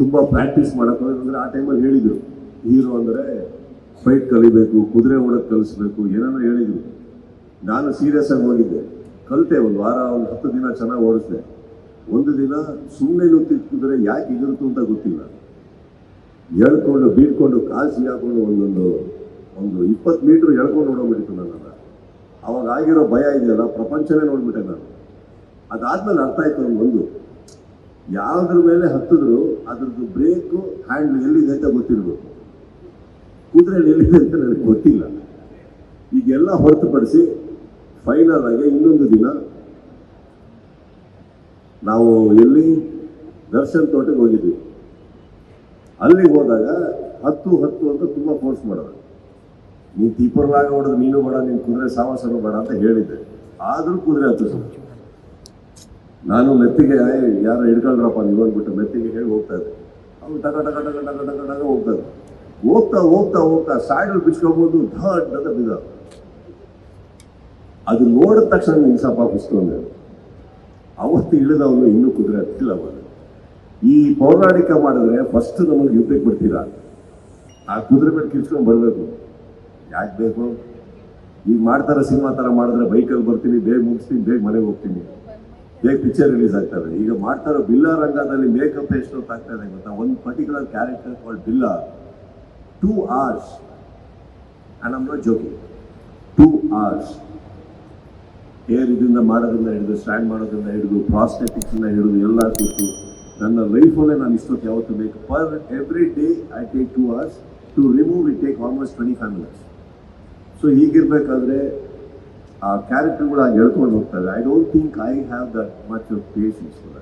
ತುಂಬಾ ಪ್ರಾಕ್ಟೀಸ್ ಮಾಡಕ್ ಅಂದ್ರೆ ಆ ಟೈಮಲ್ಲಿ ಹೇಳಿದ್ರು. ಹೀರೋ ಅಂದ್ರೆ ಫೈಟ್ ಕಲಿಬೇಕು, ಕುದುರೆ ಓಡಕ್ ಕಲಿಸ್ಬೇಕು ಏನೇನೋ ಹೇಳಿದ್ರು. ನಾನು ಸೀರಿಯಸ್ ಆಗಿ ಹೋಗಿದ್ದೆ. ಕಲಿತೆ, ಒಂದು ವಾರ, ಒಂದು ಹತ್ತು ದಿನ ಚೆನ್ನಾಗಿ ಓಡಿಸಿದೆ. ಒಂದು ದಿನ ಸುಮ್ಮನೆ ನುತ್ತಿದ್ರೆ ಯಾಕೆ ಎದುರುತ್ತು ಅಂತ ಗೊತ್ತಿಲ್ಲ. ಎಳ್ಕೊಂಡು, ಬೀಳ್ಕೊಂಡು ಕಾಸಿ ಹಾಕೊಂಡು ಒಂದೊಂದು, ಒಂದು ಇಪ್ಪತ್ತು ಮೀಟ್ರ್ ಎಳ್ಕೊಂಡು ನೋಡೋಗ್ಬಿಟ್ಟಿತ್ತು ನಾನು ಅವಾಗ ಆಗಿರೋ ಭಯ ಇದೆಯಲ್ಲ, ಪ್ರಪಂಚನೇ ನೋಡ್ಬಿಟ್ಟೆ ನಾನು. ಅದಾದ್ಮೇಲೆ ಅರ್ಥ ಆಯ್ತು ಒಂದು ಯಾವ್ದ್ರ ಮೇಲೆ ಹತ್ತಿದ್ರು, ಅದ್ರದ್ದು ಬ್ರೇಕು ಹ್ಯಾಂಡ್ಲ್ ಎಲ್ಲಿದೆ ಅಂತ ಗೊತ್ತಿರ್ಬೇಕು. ಕುದುರೆ ಎಲ್ಲಿದೆ ಅಂತ ನನಗೆ ಗೊತ್ತಿಲ್ಲ. ಈಗೆಲ್ಲ ಹೊರತುಪಡಿಸಿ ಫೈನಲ್ ಆಗಿ ಇನ್ನೊಂದು ದಿನ ನಾವು ಎಲ್ಲಿ ದರ್ಶನ್ ತೋಟಕ್ಕೆ ಹೋಗಿದ್ವಿ. ಅಲ್ಲಿಗೆ ಹೋದಾಗ ಹತ್ತು ಹತ್ತು ಅಂತ ತುಂಬ ಫೋರ್ಸ್ ಮಾಡೋದು ನೀನು ತೀಪರ್ಲಾಗ ಹೊಡೆದು ನೀನು ಬೇಡ, ನೀನು ಕುದುರೆ ಸಾವಾಸನು ಬೇಡ ಅಂತ ಹೇಳಿದ್ದೆ. ಆದ್ರೂ ಕುದುರೆ ಹತ್ತು ನಾನು ಮೆತ್ತಿಗೆ ಯಾರು ಹಿಡ್ಕೊಂಡ್ರಪ್ಪ ನೀವು ಅಂದ್ಬಿಟ್ಟು ಮೆತ್ತಿಗೆ ಹೇಳಿ ಹೋಗ್ತಾ ಇದ್ದೆ. ಅವ್ನು ಟಕ ಟಕ ಟಕ ಟಕ ಟಕ ಟಕ ಹೋಗ್ತಾ ಇದ್ದ ಹೋಗ್ತಾ ಹೋಗ್ತಾ ಹೋಗ್ತಾ ಸಾಯ್ಡಲ್ ಬಿಚ್ಕೋಬೋದು, ಧಡ್ ಅಂತ ಅದು ನೋಡಿದ ತಕ್ಷಣ ನಿಂಸಪ್ಪ ಬಿಸ್ಕೊಂಡೆ ಅವತ್ತು ಇಳಿದವನು ಇನ್ನೂ ಕುದುರೆ ಹತ್ತಿಲ್ಲ ಅವನು. ಈ ಪೌರಾಣಿಕ ಮಾಡಿದ್ರೆ ಫಸ್ಟ್ ನಮಗೆ ಯುದ್ಧಕ್ಕೆ ಬಿಡ್ತೀರಾ ಆ ಕುದುರೆ ಮೇಲೆ ಕಿರ್ಚ್ಕೊಂಡು ಬರಬೇಕು. ಯಾಕೆ ಬೇಕು? ಈಗ ಮಾಡ್ತಾರೆ ಸಿನಿಮಾ ಥರ ಮಾಡಿದ್ರೆ ಬೈಕಲ್ಲಿ ಬರ್ತೀನಿ, ಬೇಗ ಮುಗಿಸ್ತೀನಿ, ಬೇಗ ಮನೆಗೆ ಹೋಗ್ತೀನಿ. ಬೇಗ ಪಿಕ್ಚರ್ ರಿಲೀಸ್ ಆಗ್ತದೆ. ಈಗ ಮಾಡ್ತಾರೋ ಬಿಲ್ಲಾ ರಂಗದಲ್ಲಿ ಮೇಕಪ್ ಎಷ್ಟು ಅಂತ ಆಗ್ತಾ ಇದೆ ಗೊತ್ತಾ? ಒಂದು particular character called Billa two hours and am not two hours air ಇದರಿಂದ ಮಾಡೋದ್ರಿಂದ ಹಿಡಿದು ಸ್ಟ್ಯಾಂಡ್ ಮಾಡೋದ್ರಿಂದ ಹಿಡಿದು ಪ್ರಾಸ್ಟೆಟಿಕ್ಸ್ ಇಂದ ಹಿಡಿದು ಎಲ್ಲ ಕೂತು, ನನ್ನ ಲೈಫಲ್ಲೇ ನಾನು ಇಷ್ಟೊತ್ತು ಯಾವತ್ತು ಬೇಕು per every day I take two hours to remove it take almost twenty five minutes so ಹೀಗಿರ್ಬೇಕಾದ್ರೆ ಆ ಕ್ಯಾರೆಕ್ಟರ್ಗಳು ಹಾಗೆ ಹೇಳ್ಕೊಂಡು ಹೋಗ್ತಾರೆ I don't think I have that much of patience for that